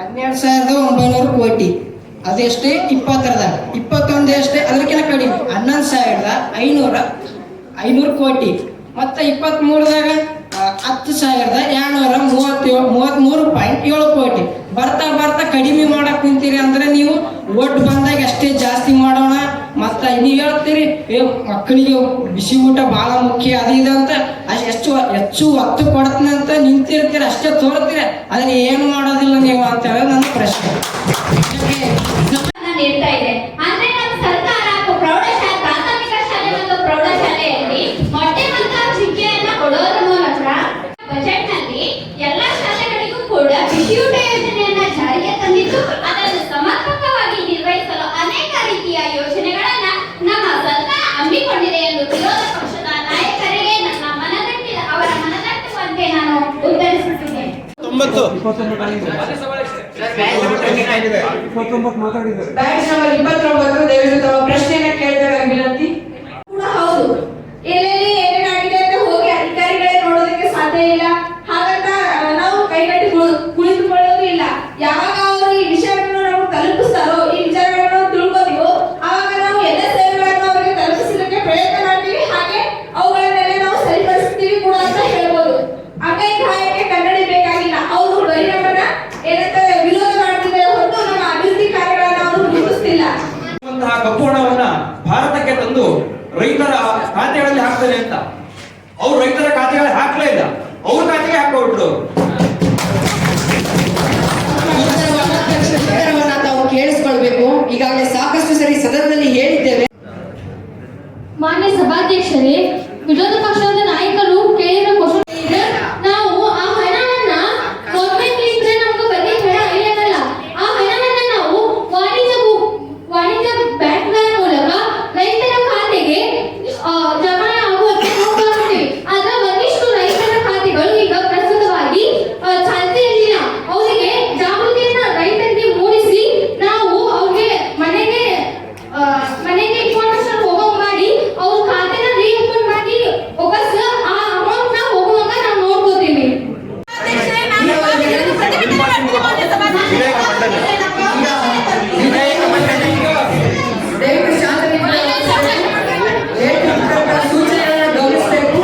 ಹನ್ನೆರಡು ಸಾವಿರದ ಒಂಬೈನೂರು ಕೋಟಿ. ಅದೆಷ್ಟೇ? ಇಪ್ಪತ್ತರದಾಗ. ಇಪ್ಪತ್ತೊಂದು ಎಷ್ಟೇ ಅದಕ್ಕಿಂತ ಕಡಿಮೆ. ಹನ್ನೊಂದು ಸಾವಿರದ ಐನೂರ ಐನೂರು ಕೋಟಿ. ಮತ್ತು ಇಪ್ಪತ್ತ್ಮೂರದಾಗ ಹತ್ತು ಸಾವಿರದ ಎರಡ್ನೂರ ಮೂವತ್ತೇಳು ಮೂವತ್ತ್ಮೂರು ಪಾಯಿಂಟ್ ಏಳು ಕೋಟಿ. ಬರ್ತಾ ಬರ್ತಾ ಕಡಿಮೆ ಮಾಡಕ್ ನಿಂತೀರಿ ಅಂದ್ರೆ ನೀವು ಒಟ್ಟು ಬಂದಾಗ ಅಷ್ಟೇ ಜಾಸ್ತಿ ಮಾಡೋಣ. ಮತ್ತ ನೀವು ಹೇಳ್ತೀರಿ, ಏ, ಮಕ್ಕಳಿಗೆ ಬಿಸಿ ಊಟ ಬಹಳ ಮುಖ್ಯ, ಅದು ಇದು ಅಂತ. ಎಷ್ಟು ಹೆಚ್ಚು ಹೆಚ್ಚು ಒತ್ತು ಕೊಡ್ತೀನಿ ಅಂತ ನಿಂತಿರ್ತೀರ, ಅಷ್ಟೇ ತೋರ್ತೀರ. ಅದನ್ನ ಏನು ಮಾಡೋದಿಲ್ಲ ನೀವು ಅಂತ ಹೇಳೋದು ನನ್ನ ಪ್ರಶ್ನೆ. ಹೇಳ್ತಾ ಇದೆ ಅಂದ್ರೆ ನಮ್ಮ ಸರ್ಕಾರ ಪ್ರೌಢಶಾಲೆ ಪ್ರಾಥಮಿಕ ಶಾಲೆ ಮತ್ತು ಪ್ರೌಢಶಾಲೆಯಲ್ಲಿ ಮೊಟ್ಟೆ ಮತ್ತು ಚಿಕ್ಕೆಯನ್ನ ಕೊಡೋದ್ರ ಮೂಲಕ ಬಜೆಟ್ನಲ್ಲಿ ಎಲ್ಲಾ ಶಾಲೆಗಳಿಗೂ ಕೂಡ ಬಿಸಿಯೂಟ ಯೋಜನೆಯನ್ನ ಜಾರಿಗೆ ತಂದಿದ್ದು ಅದನ್ನು ಸಮರ್ಪಕವಾಗಿ ನಿರ್ವಹಿಸಲು ಅನೇಕ ರೀತಿಯ ಯೋಜನೆಗಳನ್ನ ನಮ್ಮ ಸರ್ಕಾರ ಹಮ್ಮಿಕೊಂಡಿದೆ ಎಂದು ವಿರೋಧ ಪಕ್ಷದ ನಾಯಕರಿಗೆ ನನ್ನ ಮನದಟ್ಟಿದ ಅವರ ಮನದಟ್ಟುವಂತೆ ನಾನು ಉತ್ತರಿಸುತ್ತಿದ್ದೇನೆ. ಇಪ್ಪತ್ತೊಂಬತ್ತು ದಯವಿಟ್ಟು ತಮ್ಮ ಪ್ರಶ್ನೆಯನ್ನ ಕೇಳಿದಾಗ ವಿನಂತಿ ಕೂಡ ಹೌದು ಎಲ್ಲೆಲ್ಲಿ ಏನೇನಾಗಿದೆ ಅಂತ ಹೋಗಿ ಅಧಿಕಾರಿಗಳೇ ನೋಡೋದಕ್ಕೆ ಸಾಧ್ಯ ಇಲ್ಲ ಹಾಗಂತ ಆ, ನಾವು ಕೈಗಟ್ಟಿ ಕುಳಿ- ಕುಳಿತುಕೊಳ್ಳೋದು ಇಲ್ಲ ಯಾವಾಗ ಅವರು ಈ ವಿಷಯಗಳನ್ನು ನಾವು ತಲುಪಿಸ್ತಾರೋ ಈ ವಿಚಾರಗಳನ್ನು ನಾವು ತಿಳ್ಕೋತೀವೋ ಆವಾಗ ನಾವು ಎಲ್ಲ ಸೇವೆಗಳನ್ನು ಅವರಿಗೆ ತಲುಪಿಸಲಿಕ್ಕೆ ಪ್ರಯತ್ನ ಮಾಡ್ತೀವಿ ಹಾಗೆ ಅವುಗಳನ್ನೆಲ್ಲ ನಾವು ಸರಿಪಡಿಸ್ತೀವಿ ಕೂಡ ಅಂತ ಹೇಳ್ಬೋದು ಅಂಗೈ ಸಹಾಯಕ್ಕೆ ಕನ್ನಡಿ ಬೇಕಾಗಿಲ್ಲ ಅವರು ಬರೀ ನಮ್ಮನ್ನ ಏನಂತಾರೆ ವಿರೋಧ ಮಾಡ್ತಿದ್ದಾರೆ ಹೊರತು ನಮ್ಮ ಅಭಿವೃದ್ಧಿ ಕಾರ್ಯಗಳನ್ನ ಅವರು ಗುರುತಿಸ್ತಿಲ್ಲ ಅಂತಹ ಕಪ್ಪು ಹಣವನ್ನ ಭಾರತಕ್ಕೆ ತಂದು ರೈತರ ಹಾಕ್ತಾರೆ ಅಂತ. ಅವ್ರು ರೈತರ ಖಾತೆಗಳು ಹಾಕ್ಲೇ ಇಲ್ಲ. ಅವ್ರ ಖಾತೆಗೆ ಉತ್ತರವನ್ನ ತಾವು ಕೇಳಿಸ್ಕೊಳ್ಬೇಕು ಈಗಾಗಲೇ ಸಾಕಷ್ಟು ಸರಿ ಸದನದಲ್ಲಿ ಹೇಳಿದ್ದೇವೆ ಮಾನ್ಯ ಸಭಾಧ್ಯಕ್ಷರೇ ವಿರೋಧ ಪಕ್ಷದ ನಾಯಕರು ಕೇಳಿರೋ ಕ್ವಶನ್ ನಾವು ಆ ಹಣವನ್ನ ಗೌರ್ಮೆಂಟ್ ಇದ್ರೆ ನಮ್ಗೆ ಬರೀ ಹಣ ಇಲ್ಲದಲ್ಲ ಆ ಹಣವನ್ನ ನಾವು ವಾಣಿಜ್ಯ ಭೂ- ವಾಣಿಜ್ಯ ಬ್ಯಾಂಕ್ಗಳ ಮೂಲಕ ರೈತರ ಖಾತೆಗೆ ಆ, ಜಮಾ ಆಗುವಂತೆ ನೋಡ್ಕೊಳ್ತೀವಿ ಆದ್ರೆ ಒಂದಿಷ್ಟು ರೈತರ ಖಾತೆಗಳು ಈಗ ಪ್ರಸ್ತುತವಾಗಿ ಆ, ಚಾಲ್ತಿಯಲ್ಲಿಲ್ಲ ಅವರಿಗೆ ಜಾಗೃತಿಯನ್ನ ರೈತರಿಗೆ ಮೂಡಿಸಿ ನಾವು ಅವ್ರಿಗೆ ಮನೆಗೆ ಆ, ಮನೆಗೆ ಇನ್ಫಾರ್ಮೇಶನ್ ಹೋಗೋ ಮಾಡಿ ಅವ್ರ ಖಾತೆನ ರೀಓಪನ್ ಮಾಡಿ ವಾಪಸ್ ಆ ಅಮೌಂಟ್ನ ಹೋಗುವಾಗ ನಾವು ನೋಡ್ಕೋತೀವಿ ದಯವಿಟ್ಟು ಶಾಂತವಾಗಿ ಹೇಳ್ತಿರ್ತಕ್ಕಂಥ ಸೂಚನೆಗಳನ್ನ ಗಮನಿಸಬೇಕು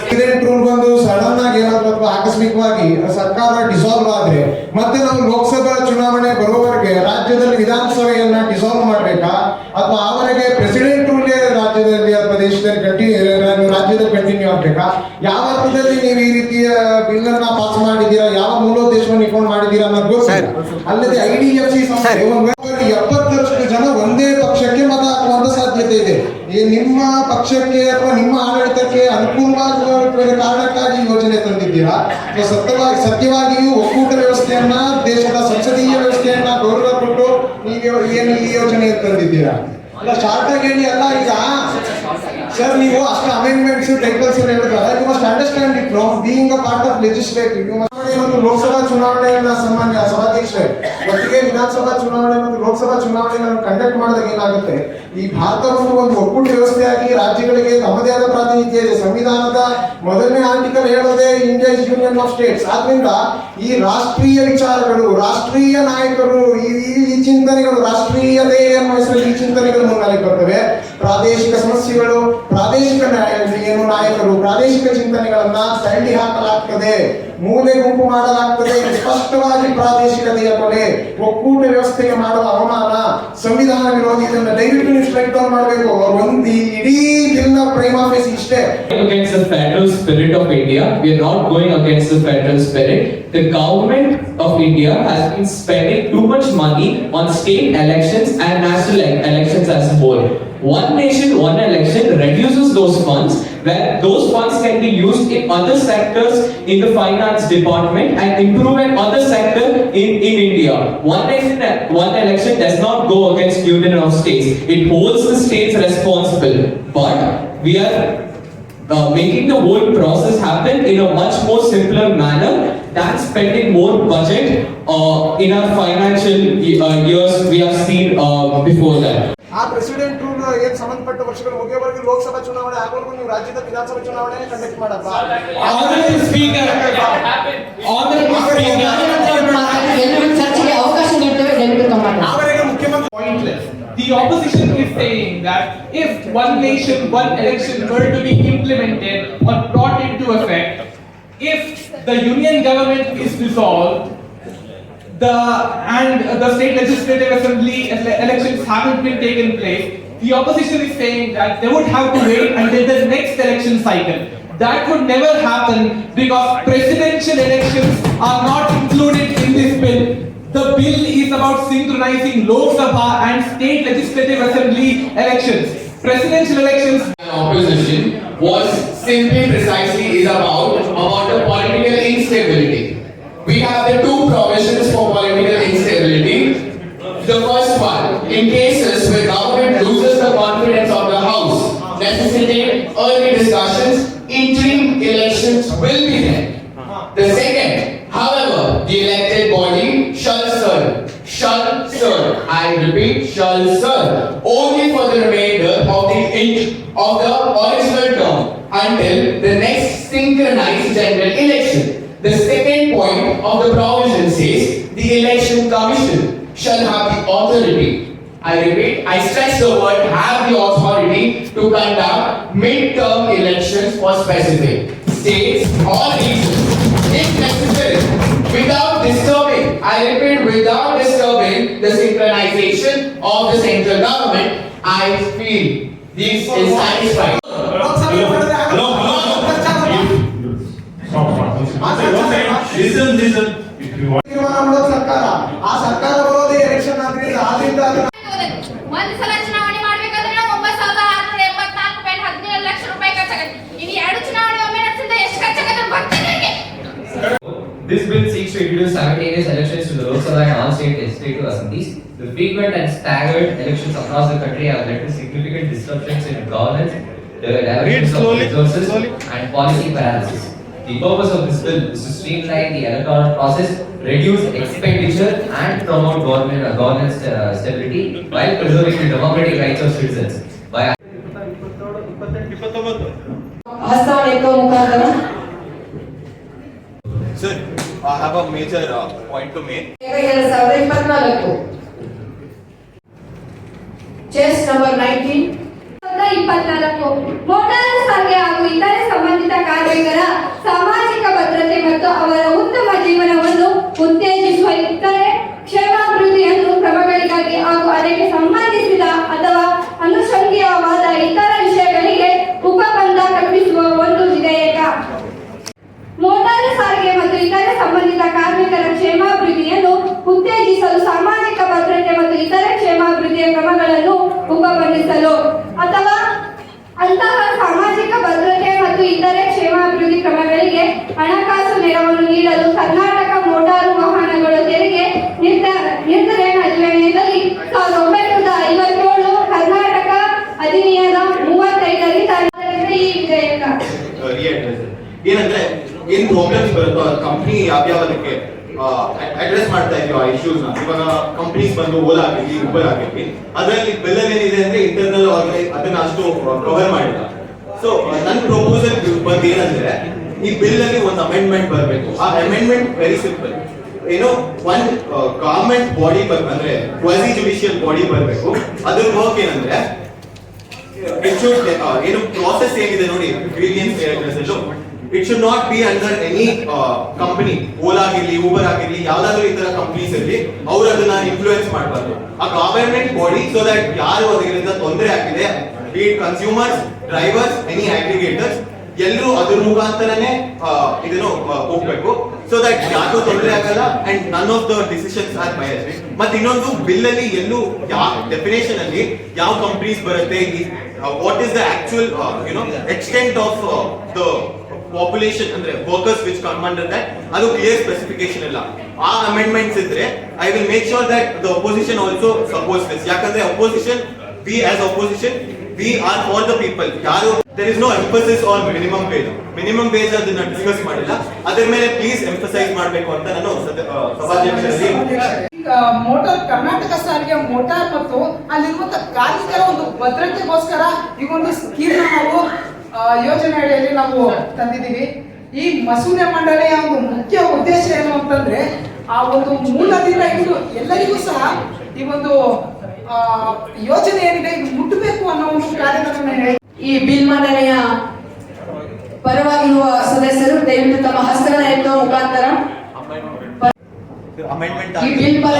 ಪ್ರೆಸಿಡೆಂಟ್ ರೂಲ್ ಬಂದು ಸಡನ್ ಆಗಿ ಏನಾದ್ರು ಅಥವಾ ಆಕಸ್ಮಿಕವಾಗಿ ಸರ್ಕಾರ ಡಿಸಾಲ್ವ್ ಆದ್ರೆ ಮತ್ತೆ ನಾವು ಲೋಕಸಭಾ ಚುನಾವಣೆ ಬರುವವರೆಗೆ ರಾಜ್ಯದಲ್ಲಿ ವಿಧಾನಸಭೆಯನ್ನ ಡಿಸಾಲ್ವ್ ಮಾಡ್ಬೇಕಾ ಅಥವಾ ಆವರೆಗೆ ಪ್ರೆಸಿಡೆಂಟ್ ರೂಲ್ ರಾಜ್ಯದಲ್ಲಿ ಅಥವಾ ದೇಶದಲ್ಲಿ ಕಂಟಿನ್ಯೂ ರಾಜ್ಯದಲ್ಲಿ ಕಂಟಿನ್ಯೂ ಆಗ್ಬೇಕಾ ಯಾವ ಅರ್ಥದಲ್ಲಿ ನೀವು ಈ ರೀತಿಯ ಬಿಲ್ ಅನ್ನ ಪಾಸ್ ಮಾಡಿದ್ದೀರಾ ಯಾವ ಮೂಲೋದ್ದೇಶವನ್ನು ಇಟ್ಕೊಂಡು ಮಾಡಿದ್ದೀರಾ ಅನ್ನೋದು ಗೊತ್ತಿಲ್ಲ ಅಲ್ಲದೆ ಐ ಡಿ ಎಫ್ ಸಿ ಸಂಸ್ಥೆ ಒಂದು ಎಪ್ಪತ್ತು ಲಕ್ಷ ಜನ ಜನ ಒಂದೇ ಪಕ್ಷಕ್ಕೆ ಮತ ಹಾಕುವಂತ ಸಾಧ್ಯತೆ ಇದೆ ಈ ನಿಮ್ಮ ಪಕ್ಷಕ್ಕೆ ಅಥವಾ ನಿಮ್ಮ ಆಡಳಿತಕ್ಕೆ ಅನುಕೂಲವಾಗುವ ಕಾರಣಕ್ಕಾಗಿ ಯೋಜನೆ ತಂದಿದ್ದೀರಾ ಸೊ ಸತ್ಯವಾಗಿ ಸತ್ಯವಾಗಿಯೂ ಒಕ್ಕೂಟ ವ್ಯವಸ್ಥೆಯನ್ನ, ದೇಶದ ಸಂಸದೀಯ ವ್ಯವಸ್ಥೆಯನ್ನ ಗೌರವ ಕೊಟ್ಟು ನೀವು ಏನು ಈ ಯೋಜನೆ ತಂದಿದ್ದೀರಾ? ಅಲ್ಲ ಶಾರ್ಟ್ ಆಗಿ ಹೇಳಿ ಅಲ್ಲ ಈಗ. ಸರ್ ನೀವು ಅಷ್ಟು ಅಮೆಂಡ್ಮೆಂಟ್ಸ್ ಟೈಟಲ್ಸ್ ಹೇಳಿದ್ರೆ you must understand it no being a part of legislative you ಮತ್ತು ಲೋಕಸಭಾ ಚುನಾವಣೆಯನ್ನ ಸಾಮಾನ್ಯ ಸಭಾಧ್ಯಕ್ಷರೇ ಒಟ್ಟಿಗೆ ವಿಧಾನಸಭಾ ಚುನಾವಣೆ ಮತ್ತು ಲೋಕಸಭಾ ಚುನಾವಣೆಗಳನ್ನು ಕಂಡಕ್ಟ್ ಮಾಡಿದಾಗ ಏನಾಗುತ್ತೆ? ಈ ಭಾರತವನ್ನು ಒಂದು ಒಕ್ಕೂಟ ವ್ಯವಸ್ಥೆಯಾಗಿ ರಾಜ್ಯಗಳಿಗೆ ತಮ್ಮದೇ ಆದ ಪ್ರಾತಿನಿಧ್ಯ ಇದೆ. ಸಂವಿಧಾನದ ಮೊದಲನೇ ಆರ್ಟಿಕಲ್ ಹೇಳೋದೇ India is union of states ಆದ್ರಿಂದ ಈ ರಾಷ್ಟ್ರೀಯ ವಿಚಾರಗಳು, ರಾಷ್ಟ್ರೀಯ ನಾಯಕರು, ಈ, ಈ- ಚಿಂತನೆಗಳು ರಾಷ್ಟ್ರೀಯತೆ ಅನ್ನೋ ಹೆಸರಲ್ಲಿ ಈ ಚಿಂತನೆಗಳು ಮುನ್ನೆಲೆಗೆ ಬರ್ತವೆ. ಪ್ರಾದೇಶಿಕ ಸಮಸ್ಯೆಗಳು, ಪ್ರಾದೇಶಿಕ ಏನು ನಾಯಕರು, ಪ್ರಾದೇಶಿಕ ಚಿಂತನೆಗಳನ್ನ ತಳ್ಳಿ ಹಾಕಲಾಗ್ತದೆ. ಮೂಲೆ ಗುಂಪು ಮಾಡಲಾಗ್ತದೆ ಇದು ಸ್ಪಷ್ಟವಾಗಿ ಪ್ರಾದೇಶಿಕತೆಯ ಕೊಲೆ ಒಕ್ಕೂಟ ವ್ಯವಸ್ಥೆಗೆ ಮಾಡುವ ಅವಮಾನ ಸಂವಿಧಾನ ವಿರೋಧಿ ಇದನ್ನ ದಯವಿಟ್ಟು ನೀವು ಸ್ಟ್ರೈಕ್ ಡೌನ್ ಮಾಡಬೇಕು ಒಂದು ಈ ಇಡೀ ಬಿಲ್ನ ಪ್ರೈಮಾ ಫೇಸ್ ಇಷ್ಟೇ against the federal spirit of India. We are not going against the federal spirit. The government of India has been spending too much money on state elections and national e- elections as a whole. One nation, one election reduces those funds where those funds can be used in other sectors in the finance department and improve in other sector in, in India. One nation, one election does not go against union of states. It holds the states responsible. But we are uh, making the whole process happen in a much more simpler manner than spending more budget uh, in our financial uh, years we have seen uh, before that. ಆ president rule ಏನ್ ಸಂಬಂಧಪಟ್ಟ ವರ್ಷಗಳು ಮುಗಿಯೋವರೆಗೂ ಲೋಕಸಭಾ ಚುನಾವಣೆ ಆಗೋವರೆಗೂ ನೀವು ರಾಜ್ಯದ ವಿಧಾನಸಭಾ ಚುನಾವಣೆ ಕಂಡಕ್ಟ್ ಮಾಡಪ್ಪ Honorable Speaker, Honorable Speaker, ಎಲ್ಲರಿಗೂ ಚರ್ಚೆಗೆ ಅವಕಾಶ ನೀಡ್ತೇವೆ ದಯವಿಟ್ಟು ತಮ್ಮ ಅವರಿಗೆ ಮುಖ್ಯಮಂತ್ರಿ pointless. The opposition is saying that if one nation, one election were to be implemented or brought into effect, if the union government is dissolved, the and the state legislative assembly elections haven't been taken place, the opposition is saying that they would have to wait until the next election cycle. That would never happen because presidential elections are not included in this bill. The bill is about synchronizing Lok Sabha and state legislative assembly elections. Presidential elections Opposition was simply precisely is about about the political instability. We have the two provisions for political instability. The first one, in cases where government loses the confidence of the House, necessitate early discussions, interim elections will be held. The second, however, the elected body shall serve, shall serve, I repeat, shall serve, only for the remainder of the int- of the original term until the next synchronized general election. The second point of the provision says the election commission shall have the authority. I repeat, I stress the word have the authority to conduct mid-term elections for specific states or regions. If necessary without disturbing, I repeat, without disturbing the synchronization of the central government, I feel this is satisfied. ಲೋಕಸಭೆ ಮಾಡಿದ್ರೆ ಆಗಲ್ಲ. ಚರ್ಚೆ ತೀರ್ಮಾನ ಮಾಡೋದು ಸರ್ಕಾರ ಆ ಸರ್ಕಾರ ಬರೋದೇ election ಆದ್ರಿಂದ ಆದ್ರಿಂದ ಅದನ್ನ ಒಂದ್ ಸಲ ಚುನಾವಣೆ ಮಾಡ್ಬೇಕಾದ್ರೆ ನಾವು ಒಂಬತ್ತು ಸಾವಿರದ ಆರುನೂರ ಎಂಬತ್ನಾಲ್ಕು ಪಾಯಿಂಟ್ ಹದಿನೇಳು ಲಕ್ಷ ರೂಪಾಯಿ ಖರ್ಚಾಗತ್ತೆ ಇನ್ನು ಎರಡು ಚುನಾವಣೆ ಒಮ್ಮೆ ನಡೆಸಿದ್ರೆ ಎಷ್ಟು ಖರ್ಚಾಗತ್ತೆ ಗೊತ್ತಿಲ್ಲ ನನಗೆ. This bill seeks to introduce simultaneous elections to the Lok Sabha and all state legislative assemblies. The frequent and staggered elections across the country have led to significant disruptions in governance, the diversions of resources, and policy paralysis. The purpose of this bill is to streamline the electoral process, reduce expenditure, and promote government uh, governance uh, stability while preserving the democratic rights of citizens. By ಹಸ್ತವನ್ನು ಎತ್ತುವ ಮುಖಾಂತರ Sir, I have a major uh, point to make. ಈಗ ಎರಡ್ ಸಾವಿರದ ಇಪ್ಪತ್ನಾಲ್ಕು chess number nineteen ಇಪ್ಪತ್ನಾಲ್ಕು. ಮೋಟಾರು ಸಾರಿಗೆ ಹಾಗೂ ಇತರೆ ಸಂಬಂಧಿತ ಕಾರ್ಮಿಕರ ಸಾಮಾಜಿಕ ಭದ್ರತೆ ಮತ್ತು ಅವರ ಉತ್ತಮ ಜೀವನವನ್ನು ಉತ್ತೇಜಿಸುವ ಇತರೆ ಕ್ಷೇಮಾಭಿವೃದ್ಧಿಯನ್ನು ಕ್ರಮಗಳಿಗಾಗಿ ಹಾಗೂ ಅದಕ್ಕೆ ಸಂಬಂಧಿಸಿದ ಅಥವಾ ಅನುಷಂಗೀಯವಾದ ಇತರ ವಿಷಯಗಳಿಗೆ ಉಪಬಂಧ ಕಲ್ಪಿಸುವ ಒಂದು ವಿಧೇಯಕ. ಮೋಟಾರು ಸಾರಿಗೆ ಮತ್ತು ಇತರೆ ಸಂಬಂಧಿತ ಕಾರ್ಮಿಕರ ಕ್ಷೇಮಾಭಿವೃದ್ಧಿಯನ್ನು ಉತ್ತೇಜಿಸಲು ಸಾಮಾಜಿಕ ಭದ್ರತೆ ಮತ್ತು ಇತರೆ ಕ್ಷೇಮಾಭಿವೃದ್ಧಿಯ ಕ್ರಮಗಳನ್ನು ಉಪಬಂಧಿಸಲು ಅಂತಹ ಸಾಮಾಜಿಕ ಭದ್ರತೆ ಮತ್ತು ಇತರೆ ಕ್ಷೇಮಾಭಿವೃದ್ಧಿ ಕ್ರಮಗಳಿಗೆ ಹಣಕಾಸು ನೆರವನ್ನು ನೀಡಲು ಕರ್ನಾಟಕ ಮೋಟಾರು ವಾಹನಗಳ ತೆರಿಗೆ ನಿರ್ಧಾರ ನಿರ್ಧರಣೆ ಅಧಿನಿಯಮದಲ್ಲಿ ಸಾವಿರದ ಒಂಬೈನೂರ ಐವತ್ತೇಳು ಕರ್ನಾಟಕ ಅಧಿನಿಯಮ ಮೂವತ್ತೈದರಿಂದ ಈ ಏನಂದ್ರೆ, ಏನ್ ಪ್ರಾಬ್ಲಮ್ಸ್ ಬರುತ್ತೋ ಕಂಪ್ನಿ ಯಾವ್ಯಾವದಕ್ಕೆ? ಅಡ್ರೆಸ್ ಮಾಡ್ತಾ ಇದೀವಿ ಆ ಇಶ್ಯೂಸ್ನ. ಇವಾಗ ಕಂಪ್ನೀಸ್ ಬಂದು ಓಲಾ ಆಗಿರ್ಲಿ ಉಬರ್ ಆಗಿರ್ಲಿ ಅದರಲ್ಲಿ ಬಿಲ್ ಏನಿದೆ ಅಂದ್ರೆ ಇಂಟರ್ನಲ್ ಅದನ್ನ ಅಷ್ಟು ಕವರ್ ಮಾಡಿಲ್ಲ. ಸೊ ನನ್ನ ಪ್ರಪೋಸಲ್ ಬಂದು ಏನಂದ್ರೆ, ಈ ಬಿಲ್ ಅಲ್ಲಿ ಒಂದು ಅಮೆಂಡ್ಮೆಂಟ್ ಬರಬೇಕು. ಆ ಅಮೆಂಡ್ಮೆಂಟ್ ವೆರಿ ಸಿಂಪಲ್ ಏನೋ ಒಂದ್ ಗವರ್ಮೆಂಟ್ ಬಾಡಿ ಅಂದ್ರೆ ಕ್ವಾಸಿ ಜುಡಿಷಿಯಲ್ ಬಾಡಿ ಬರಬೇಕು. ಅದ್ರ ವರ್ಕ್ ಏನಂದ್ರೆ, ಹೆಚ್ಚು ಏನು ಪ್ರಾಸೆಸ್ ಏನಿದೆ ನೋಡಿ grievances it should not be under any company Ola ಆಗಿರ್ಲಿ ಊಬರ್ ಆಗಿರ್ಲಿ, ಯಾವ್ದಾದ್ರು ಈ ತರ ಕಂಪನೀಸ್ ಇರಲಿ, ಅವ್ರು ಅದನ್ನ ಇನ್ಫ್ಲೂಯೆನ್ಸ್ ಮಾಡಬಾರ್ದು. ಆ ಗವರ್ಮೆಂಟ್ ಬಾಡಿ ಸೊ ದಟ್ ಯಾರು ಅದರಿಂದ ತೊಂದರೆ ಆಗಿದೆ be consumers drivers any aggregators ಎಲ್ಲರೂ ಅದ್ರ ಮುಖಾಂತರನೇ ಇದನ್ನು ಹೋಗ್ಬೇಕು. ಸೊ ದಟ್ ಯಾರು ತೊಂದರೆ ಆಗಲ್ಲ and none of the decisions are bias ಮತ್ತೆ ಇನ್ನೊಂದು ಬಿಲ್ ಅಲ್ಲಿ ಎಲ್ಲೂ ಯಾವ ಡೆಫಿನೇಷನ್ ಅಲ್ಲಿ ಯಾವ ಕಂಪನೀಸ್ ಬರುತ್ತೆ what is the actual you know extent of the population ಅಂದ್ರೆ workers which come under that ಅದು ಕ್ಲಿಯರ್ ಸ್ಪೆಸಿಫಿಕೇಶನ್ ಇಲ್ಲ. ಆ ಅಮೆಂಡ್ಮೆಂಟ್ಸ್ ಇದ್ರೆ I will make sure that the opposition also suppose this ಯಾಕಂದ್ರೆ opposition we as opposition we are for the people ಯಾರು there is no emphasis on minimum wage minimum wage ಅದನ್ನ discuss ಮಾಡಿಲ್ಲ. ಅದರ ಮೇಲೆ please emphasise ಮಾಡಬೇಕು ಅಂತ ನಾನು ಸಭಾಧ್ಯಕ್ಷರಲ್ಲಿ motor Karnataka ಸಾರಿಗೆ ಮೋಟಾರ್ ಮತ್ತು ಅಲ್ಲಿರುವಂತ ಕಾರ್ಮಿಕರ ಒಂದು ಭದ್ರತೆಗೋಸ್ಕರ ಈ ಒಂದು ಸ್ಕೀಮ್ ನಾವು ಯೋಜನೆ ಅಡಿಯಲ್ಲಿ ನಾವು ತಂದಿದ್ದೀವಿ. ಈ ಮಸೂದೆ ಮಂಡಳಿಯ ಒಂದು ಮುಖ್ಯ ಉದ್ದೇಶ ಏನು ಅಂತಂದ್ರೆ ಆ ಒಂದು ಮೂಲದಿಂದ ಇದು ಎಲ್ಲರಿಗೂ ಸಹ ಈ ಒಂದು ಆ, ಯೋಜನೆ ಏನಿದೆ ಇದು ಮುಟ್ಟಬೇಕು ಅನ್ನೋ ಒಂದು ಕಾರ್ಯಕ್ರಮ ಈ ಬಿಲ್ ಮಂಡಳಿಯ ಪರವಾಗಿರುವ ಸದಸ್ಯರು ದಯವಿಟ್ಟು ತಮ್ಮ ಹಸ್ತನ ಎತ್ತುವ ಮುಖಾಂತರ ಅಮೆಂಡ್ಮೆಂಟ್ ಈ ಬಿಲ್ ಪರ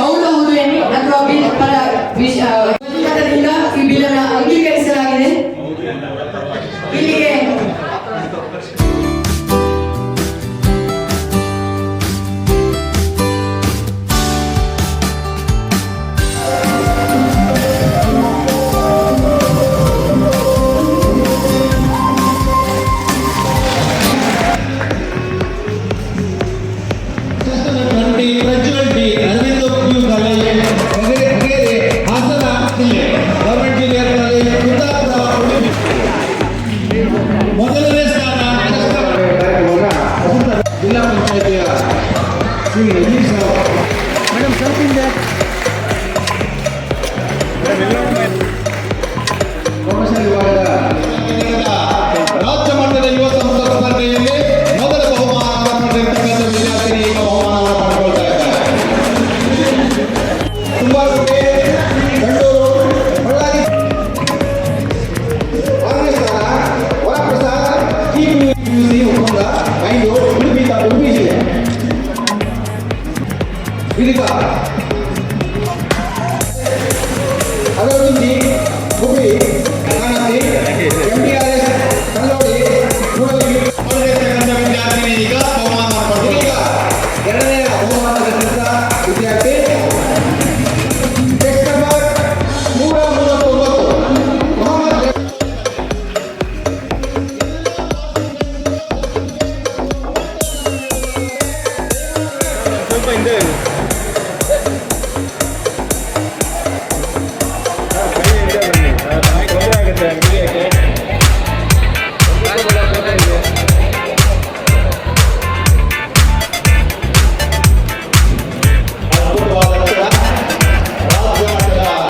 ಹೌದು ಹೌದು ಎನ್ನಿ ಅಥವಾ ಬಿಲ್ ಪರ